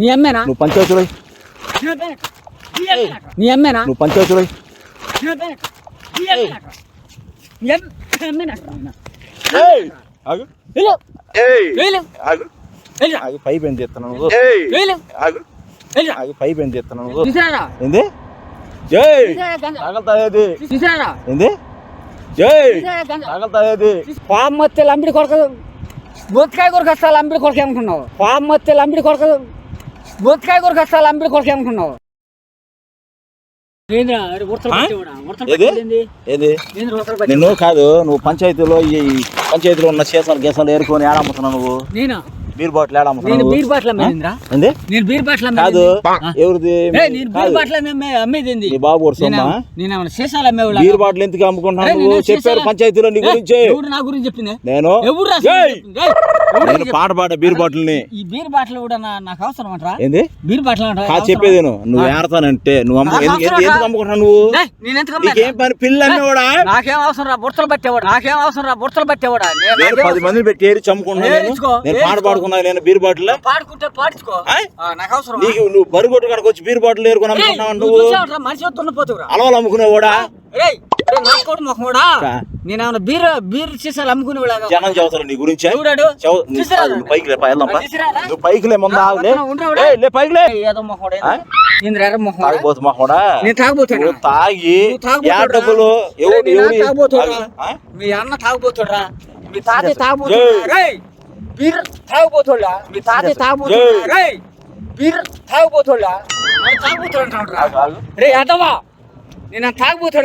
నీ అమ్మేనా? నువ్వు పంచాయతీలో నీ అమ్మేనా? నువ్వు పంచాయతీలో పైపు ఏం వెళ్ళు. ఆగు పైపు ఏం చూసారా? ఏంది? చూసారా ఏంది? తగలుతాయేది పాము మొత్తే లంబడి కొడక బొత్తికాయ కొరకు వస్తా లంబడి కొరకు ఏమనుకున్నావు? పాము మొత్తే లంబడి కొడక బొత్తికాయ కొరకు వస్తా లంబడి కొరకు పట్టే- నిన్ను కాదు నువ్వు పంచాయతీలో ఈ పంచాయతీలో ఉన్న సీసాలు గీసాలు ఏరుకొని ఏడమ్ముతున్నావు నువ్వు. నేనా? బీర్ బాటిల్ నేను ఏడమ్ముతున్నావు బీర్ బాటిల్ అమ్మేదింద్రా ఏంది? నేను బీర్ బాటిల్ కాదు. అమ్మేది ఎవరిది? ఏ, నేను బీర్ కాదు. బాటిల్ అమ్మే అమ్మేది నీ బాబు సొమ్మా? నేను ఏమన్నా శేషాలు అమ్మేవాళ్ళ? బీర్ బాటిల్ ఎందుకు అమ్ముకుంటున్నావు నేను చెప్పారు. పంచాయతీలో నీ గురించి. ఎవరు నా గురించి చెప్పింది? నేను? ఎవరు నేను? పాట పాడే బీర్ బాటిల్ని ఈ బీర్ బాటిల్ కూడా నా- నాకు అవసరం అంటారా? ఏంది? బీర్ బాటిల్ అంటారా కాదు చెప్పేది నేను. నువ్వు ఏడతానంటే నువ్వు అమ్ము నాకు ఎందుకు. అమ్ముకుంటున్నావు నువ్వు? నేను ఎందుకు? నీకేం పని? పిల్ల అమ్మేవాడా? నాకేం అవసరం రా? బుర్తలు పట్టేవాడు. నాకేం అవసరం రా? బుర్తలు పట్టేవాడా? నేను- నేను పది మందిని పెట్టి ఏరి చమ్ముకుంటున్నా నేను. నేను పాట ఏరించుకో. పాడుకున్నా నేను బీర్ బాటిల్. పాడుకుంటే? ఆ, నాకు నువ్వు బరుగొట్టు కాడికి వచ్చి బీర్ బాటిల్ ఏరుకొని అమ్ముకుంటున్నావు నువ్వు మనిషి దున్నపోతురా అలవాలు అమ్ముకునేవాడా. నేనేమన్నా బీర్ బీర్ సీసాలు అమ్ముకునేవాళ్ళగా? జనం చదువుతారు నీ గురించి. చూడాడు. పైకి లే? నువ్వు పైకి లే ముందు లే. పైకి లే. ఏదో మొహోడే? నేను మొహోడా తాగిపోతు మా కూడా నేను నువ్వు తాగి? యా డబ్బులు? నేను తాగుబోతురా? ఆ? మీ అన్న తాగుబోతుడ్రా మీ. బీర్ మీ తాత బీర్. రే అదవా నేను కాకపోతే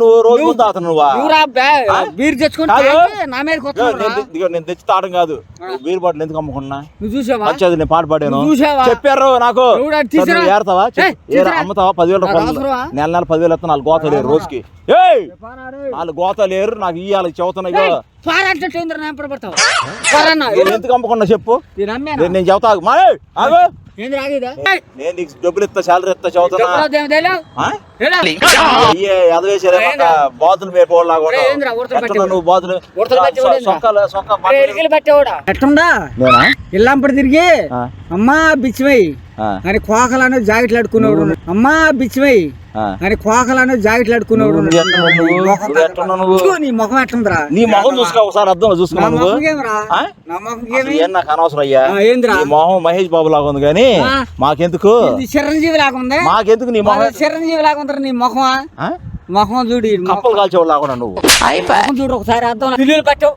నువ్వు రోజు నువ్వా బీర్ కాదు. నా మీద నేను తెచ్చి తాగడం బీర్ బాటిల్ ఎందుకు అమ్ముకున్నా నువ్వు చూసావా వచ్చేది నేను పాట పాడాను? చెప్పారు నాకు తీసురా. అమ్ముతావా పదివేల రూపాయలు? నెల నెల పదివేలు వస్తా నాలుగు గోతాలు ఏరు రోజుకి ఏయ్ నాలుగు గోతాలు ఏరు నాకు ఇయ్యాలి చెబుతున్నా ఇగో పారంటే చంద్ర పడతావు ఎందుకు చెప్పు? నేను చెబుతా ఆగు. నేను నీకు డబ్బులు ఇస్తా శాలరీ ఇస్తా ఏంద్రా? బాతులు మేపోలాగా? నువ్వు బాతులు? సొక్కలు సొక్క ఎట్టుండా? ఇల్లంపడి తిరిగి అమ్మా బిచ్చిమై అని కోకలను జాకెట్లు అడుకునేవాడు అమ్మా బిచ్చిమై. అని కోకలను జాకెట్లు అడుకునేవాడు నీ ముఖం ఎట్టుందిరా నీ మొహం చూసుకో ఒకసారి అర్థం నా చూసుకున్నా నువ్వు. ముఖం ఏమిరా? ఆ? నా ముఖం అసలు ఏమి ఏం నాకు అనవసరం అయ్యా? ఆ, ఏందిరా? నీ మొహం మహేష్ బాబు లాగా ఉంది కానీ. మాకెందుకు? చిరంజీవి లాగా ఉంది? మాకెందుకు నీ మొహం? చిరంజీవి లాగా ఉంది నీ ముఖమా ఆ? ముఖం చూడు. కప్పలు కాల్చేవాళ్ళు లాగా నువ్వు. చూడు ఒకసారి అర్థం. పిల్లులు పట్టావు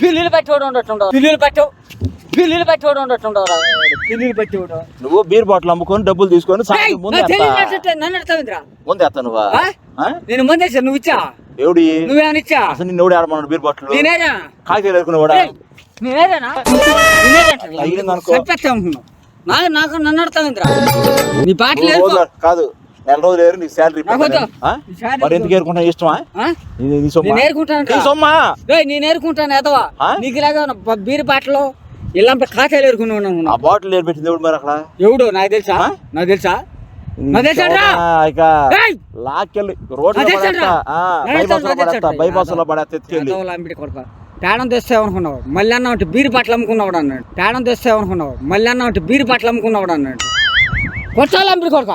పిల్లులు పట్టేవాడు ఉండట్టుండవు పిల్లులు పట్టావు పిల్లులు పట్టేవాడు ఉండట్టుండవు నువ్వు బీర్ బాటిల్ అమ్ముకొని డబ్బులు తీసుకొని ముందు ఎత్తా. నువ్వా? నేను ముందేసా నువ్వు ఇచ్చా? ఎవడి? నువ్వేమైనా ఇచ్చా? అసలు నిన్ను ఎవడు ఆడమన్నాడు బీర్ బాటిల్? నేనేరా నేనేరానా. చంపేస్తా అనుకున్నావు నాకు నాకు నన్ను అడతావిందిరా నీ రోజు- కాదు. నెల రోజులు ఏరు నీకు శాలరీ మరి ఎందుకు ఏరుకుంటా ఇష్టమా? ఆ? నీ- నీ సొమ్మా? నేను ఏరుకుంటాను నీ నేను ఏరుకుంటాను ఎదవా? నీకు ఇలాగా బ- బీరు బాటలో? ఇల్లంపై ఖాతాలు ఏరుకున్నావు ఆ అనుకున్నావు బాటిల్ ఏరు పెట్టింది ఎవడు మరి అక్కడ? ఎవడు? నాకు తెలుసా? ఆ? నాకు తెలుసా? బైపాస్లో పడేస్తా. తెస్తావు అనుకున్నావు మళ్ళీ అన్న ఒకటి బీరు బాటలు అమ్ముకున్నావు అన్నాడు. తేడం తెస్తావు అనుకున్నావు మళ్ళీ అన్న ఒకటి బీరు బాటలు అమ్ముకున్నావు అన్నాడు. కొట్టాలి అంబిడి కొడక.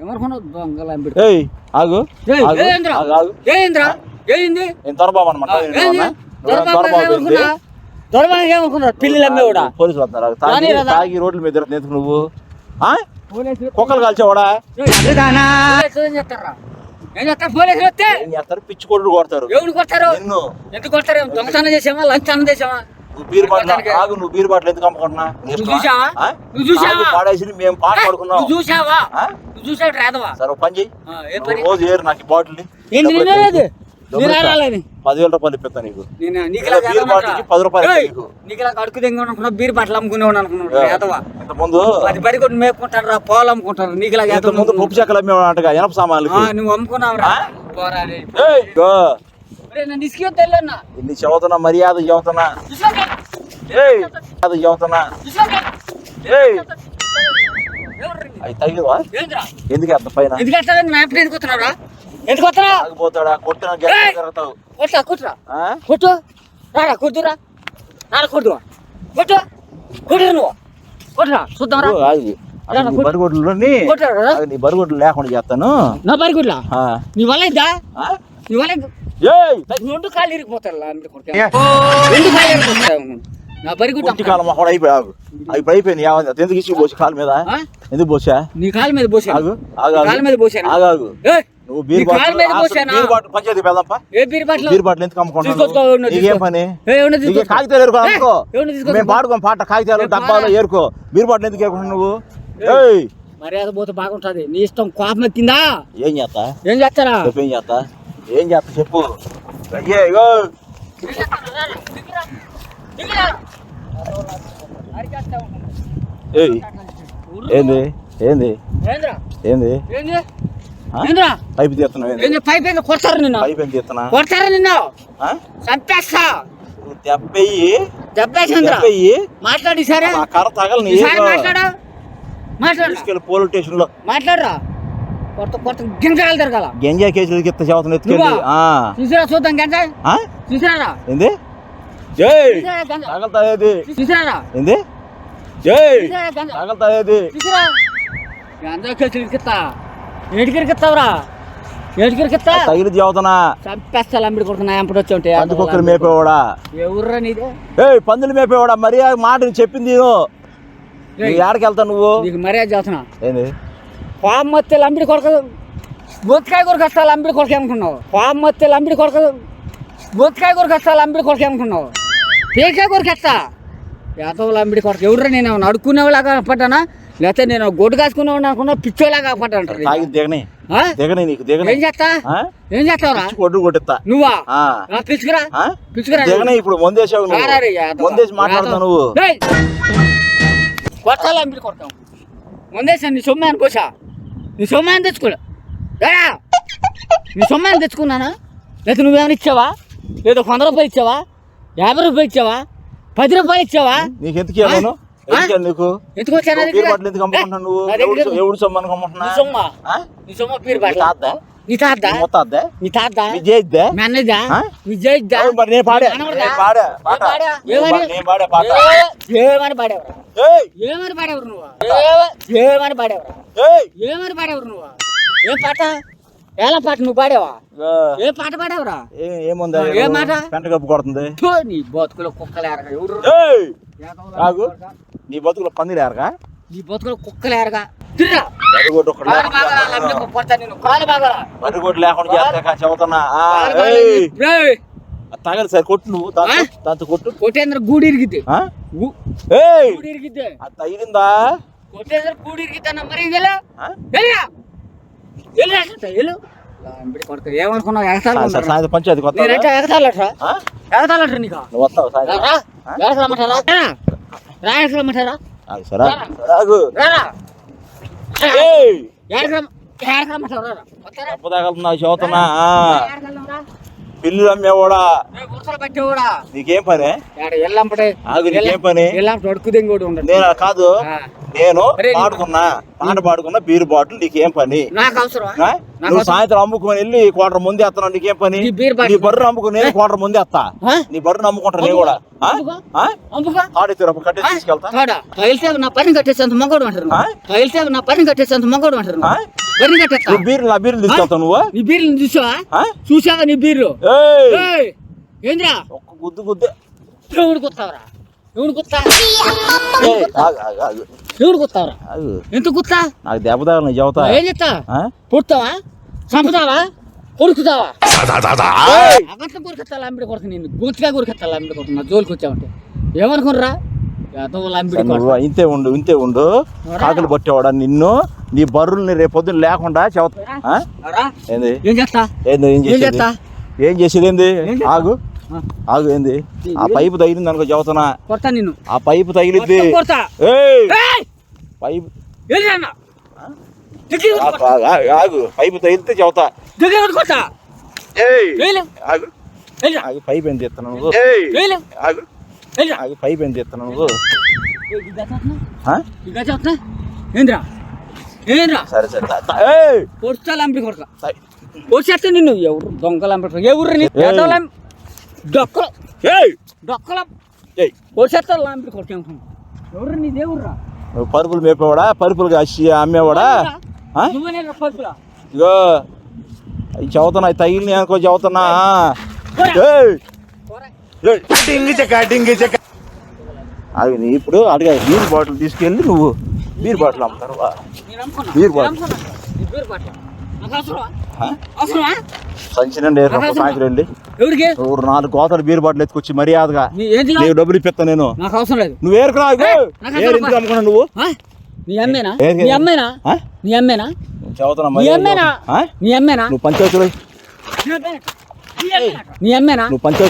ఏమనుకున్నావు? దొంగల ఆగు. ఏంద్రా? ఏంద్రా ఏంది? దొరబాబు అనమాట నేను ఏంది? ఏమన్నా? దొరబాబు దొరబాబు ఏంది? ఏమనుకున్నా? దొరబాబు ఏమనుకున్నావు పిల్లలు అమ్మేవాడా పోలీసులు వస్తున్నారు తాగి రోడ్ల మీద తిరుగుతుంది ఎందుకు నువ్వు? ఆ? పోలీసులు కుక్కలు కాల్చేవాడా? పోలీసులు ఏం చేస్తారా? ఏం చేస్తారు పోలీసులు వస్తే? ఏం చేస్తారు? పిచ్చి కొడుకు కొడతారు. ఎవరు కొడతారు? నిన్ను. ఎందుకు కొడతారు? దొంగతనం చేసామా లంచనం చేసామా నువ్వు బీర్ బాటిల్. ఆగు నువ్వు బీర్ బాటిల్ ఎందుకు అమ్ముకుంటున్నా? నువ్వు చూసావా? ఆ? నువ్వు చూసావా? తాగి పాడేసి మేము పాట పాడుకున్నాం. నువ్వు చూసావా? ఆ? నువ్వు చూసావు? రాదవా సరే ఓ పని చెయ్యి. పని? రోజు ఏరు నాకు ఈ బాటిల్ ఏంది పదివేల రూపాయలు ఇప్పిస్తా నీకు. బీర్ బాటిల్కి పది రూపాయలు ఏయ్, నీకు. నీకు ఇలా అడుగు దింగ అనుకున్నావు బీర్ బాటలు అమ్ముకునేవాడు అనుకున్నాడు ముందు పది పది కొట్టి మేపుకుంటారు రా పోలు అమ్ముకుంటారు నీకు ఇలా ముందు పప్పు చెక్కలు అమ్మేవాడంటగా ఎనప సామాన్లకి. నువ్వు అమ్ముకున్నావు రా. పోరాడి. ఇన్ని చదువుతున్నా మర్యాద చదువుతున్నా ఏయ్ అది చదువుతున్నా ఏయ్. అవి తగిలివా? ఏంద్రా? ఎందుకు అంత పైన? ఎందుకు ఎప్పుడు ఎందుకు ఎందుకు వస్తారా ఆగిపోతాడా? కొట్టిన కొట్టా? కొట్టు రారా కొట్టురా రారా కొట్టు కొట్టు. కొట్టరా నువ్వు. కొట్టరా చూద్దాం రా. ఆగు. నీ బరిగొడ్లని నీ. బరిగొడ్లు లేకుండా చేస్తాను. నా పరిగుడ్లా ఆ. నీ వల్ల ఇద్దా ఆ? నీ వల్ల ఏయ్! రెండు కాళ్ళు ఇరిగిపోతారు లాంటి కొడుకు రెండు కాళ్ళు ఇరిగిపోతాయి నా పరిగుడ్డ ఒంటి కాలం మొహం అయిపోయి ఆగు. ఇప్పుడు అయిపోయింది ఏమైంది? అది ఎందుకు ఇచ్చి పోసి కాలు మీద? ఎందుకు పోసా? నీ కాళ్ళ మీద పోసాను. ఆగు. ఆగు. కాళ్ళ మీద పోసాను. ఆగు ఆగు. నువ్వు బీర్ బాటిల్ పంచాయతీ పెడదాంపా ఏ బీర్ బాటిల్? బీర్ బాటిల్ ఎందుకు అమ్ముకుంటున్నావు నీకేం. పని. కాగితాలు ఏరుకో ఏ, అనుకో ఎవరినో తీసుకొచ్చుకో. మేము పాడుకోం పాట కాగితాలు ఏ, డబ్బాలో పాడు. ఏరుకో. బీర్ బాటిల్ ఎందుకు ఏరుకుంటున్నావు నువ్వు? ఏయ్! మర్యాద పోతే బాగుంటది. నీ ఇష్టం కోపం ఎక్కిందా? ఏం చేస్తా? ఏం చేస్తారా? ఏం చేస్తా? ఏం చేస్తా చెప్పు. అయ్యే ఏంది? ఏంది? ఏంది? పైపు తీస్తున్నావు పైప్ ఏంది? కొడతారు నిన్ను. పైపు ఏం తీస్తున్నా కొడతారా నిన్ను. ఆ? చంపేస్తా. దెబ్బయ్యి దెబ్బయ్యి మాట్లాడి సరే ఆ కర్ర తగలని మాట్లాడు. మాట్లాడు. తీసుకెళ్ళి పోలీస్ స్టేషన్లో మాట్లాడరా. కొత్త కొత్త గింజరాలు తిరగాల. గంజా కేసులు ఎత్త చదువుతున్న ఎత్తుకెళ్ళి. చూసిరా చూద్దాం గంజ? చూసిరారా? ఏంది? తగలుతాయేది చూసిరారా ఏంది? చూసిరా గంజ కేసులు ఏడికి ఇరికిస్తావురా? ఏడికి ఇరికిస్తా? తగిలి చదువుతున్నా చంపేస్తా లంబిడి కొడుకున్నా ఎంపటి వచ్చి ఉంటే? పందికొక్కరు మేపేవాడా? ఎవర్రా నీదే? ఏయ్ పందులు మేపేవాడా? మరి మాట నేను చెప్పింది నువ్వు ఏడకి వెళ్తావు నువ్వు? నీకు మర్యాద చేస్తున్నా. ఏంది? పాము మత్తే లంబిడి కొడుకు బొత్తికాయ కొరకు వస్తా లంబిడి కొడుకు ఏమనుకున్నావు? పాము మత్తే లంబిడి కొడుకు బొత్తికాయ కొరకు వస్తా లంబిడి కొడుకు ఏమనుకున్నావు? పేకాయ కొరకు వస్తా యాదవ లంబిడి కొడుకు. ఎవరు నేను అడుక్కునేవాళ్ళగా పడ్డానా? లేకపోతే నేను గొడ్డు కాసుకునేవాడిని అనుకున్నా పిచ్చోలాగా పడ్డా తాగి దిగని. దిగని నీకు దిగని. ఏం చేస్తా? ఏం చేస్తావురా? కొట్టు కొట్టిస్తా. నువ్వా? పిచ్చుకురా? ఆ? పిచ్చుకురా దిగని ఇప్పుడు ముందేసావు నువ్వు. యాదవ. ముందేసి మాట్లాడుతావు నువ్వు! కొట్టాలి లంబిడి కొడతాం? ముందేసాను నీ సొమ్మాన్ని కోసా నీ సొమ్మాన్ని తెచ్చుకోలే. రా. నీ సొమ్మాన్ని తెచ్చుకున్నానా? లేదా నువ్వేమైనా ఇచ్చావా? లేదా వంద రూపాయలు ఇచ్చావా? యాభై రూపాయలు ఇచ్చావా? పది రూపాయలు ఇచ్చావా? నీకు ఎందుకు? ఎందుకు ఎందుకు వచ్చా నా బీర్? బాటిల్ ఎందుకు అమ్ముకుంటున్నావు నువ్వు ఎవడు సొమ్మా? నీ తాత నీ తాత మరి నేను పాడా? పాడా? పాట? నేను పాడా పాట? ఏమని? పాడేవరా? ఏమని పాడేవారు ఏమని పాడేవరా? ఏమని పాడేవారు ఏం పాట? ఎలా పాట నువ్వు పాడేవా? ఏ పాట పాడేవరా? ఏ- ఏముంది ఏ మాట? పెంట కప్పు కొడుతుంది. నీ బతుకులో ఎవరు ఏయ్! ఆగు. నీ బతుకులో పందిరి ఏరగా? నీ బతుకులో కాలు బాగా లేకుండా చేస్తా చెబుతున్నా. తగలి సరే కొట్టు నువ్వు దాంతో కొట్టు కొట్టేంద్ర గూడి ఇరిగిద్ది. గూడి అది తగిలిందా? కొట్టేంద్ర గూడి మరి ఏమనుకున్నావు? ఎగతాలు పంచాయతీ ఎగతాలట్రా ఎగతాలట్రా నీకు? వస్తావు సాయంత్రం రా ఎగతాలమంటారా రా ఎగతాలమంటారా ఆగు సరే ఆగు రారా? ఏయ్ ఎగతాలమంటారా రా వస్తారా తప్పు తగలుతున్నావు చెబుతున్నా ఆ. ఎగతాలమంటారా పిల్లు అమ్మేవాడా నీకేం పని? ఆగు నీకేం పని? నేను? కాదు. నేను పాడుకున్నా పాట పాడుకున్నా బీరు బాటిల్ నీకేం పని? నువ్వు సాయంత్రం అమ్ముకొని వెళ్ళి కోటర్ ముందే ఎత్తాను నీకేం పని? నీ బర్రె అమ్ముకుని నేను కోటర్ ముందే ఎత్తా? నీ బర్రెను అమ్ముకుంటా నేను కూడా. కట్టేసి నా పని కట్టేసేంత మగోడు అంటారు ఆ? తగిలితే నా పని కట్టేసేంత మగోడు అంటారు నువ్వు. బీర్లు నా బీర్లు తీసుకెళ్తావు నువ్వు? నీ బీర్లు చూసావా? నీ బీర్లు ఏంద్రా? ఒక్క గుద్దు గుద్దే. ఎవడు కుత్తావరా ఎవడు కుత్తా? ఏయ్, ఆగు, ఆగు, ఆగు, ఎవడు కుత్తావరా కుత్తా? నాకు దెబ్బ తగల నీ చెబుతా. ఏం చెప్తా? పుడతావా చంపుతావా? కొడుకుతావా ఏయ్! అబద్ధం కొరికెత్తాలి? అంబిడి కొడుకు నేను గూచిగా కొరికెత్తాలి? అంబిడి కొడుకు నా జోలికి వచ్చావంటే. ఏమనుకున్నారా యాదవులు అంబిడి సరే, కొడుకు. నువ్వు ఇంతే ఉండు ఇంతే ఉండు. కాకులు పట్టేవాడా నిన్ను? నీ బర్రుల్ని రేపు పొద్దున్న లేకుండా చెబుతా? రా, ఏంది? ఏం చేస్తా? ఏంది ఏం ఏం చేసేది? చేస్తా? ఏం చేసేది ఏంది? ఆగు. ఆగు ఏంది? ఆ పైపు తగిలింది అనుకో చెబుతున్నా. కొడతా నిన్ను. ఆ పైపు తగిలిద్ది. కొడతా! పైపు. ఆగు, పైపు తగిలితే చెబుతా. కొడతా ఆగు. ఆగు పైపు ఎంత ఎత్తున్నావు నువ్వు? ఆగు. ఆగు పైపు ఎంత ఎత్తున్నావు నువ్వు? ఏంద్రా ఏంద్రా సరే సరే తా- తా- ఏయ్! పొడిచా లంపి కొడక తా- పొడిచేస్తే నిన్ను. ఎవరు దొంగ లంపి ఎవరు. డొక్కల ఏయ్ డొక్కల ఏయ్ లంపి కొడక ఎవరు నీ దేవుడురా? నువ్వు పరుపులు మేపేవాడా? పరుపులు? కాసి అమ్మేవాడా ఇగో అవి చదువుతున్నా అవి తగిలినాయి అనుకో చదువుతున్నా నీ ఇప్పుడు అడిగా బీర్ బాటిల్ తీసుకెళ్ళి నువ్వు బీర్ బాటిల్ అమ్ముతారు. Beer bottle. సంచినండి నాకు సాయంత్రం వెళ్ళి. ఎవరికి నాలుగు కోతలు బీర్ బాటిల్ ఎత్తుకొచ్చి మర్యాదగా నీకు డబ్బులు ఇప్పిస్తా నేను. నాకు అవసరం లేదు. నువ్వు ఏరుకురా ఏరు అసలు ఎందుకు అమ్ముకున్నావు నువ్వు? నీ అమ్మేనా? నీ అమ్మేనా? నీ చదువుతున్నా నీ. అమ్మేనా? ఆ? నీ అమ్మేనా? నువ్వు నీ అమ్మేనా? నీ అమ్మేనా? నువ్వు పంచాయతీ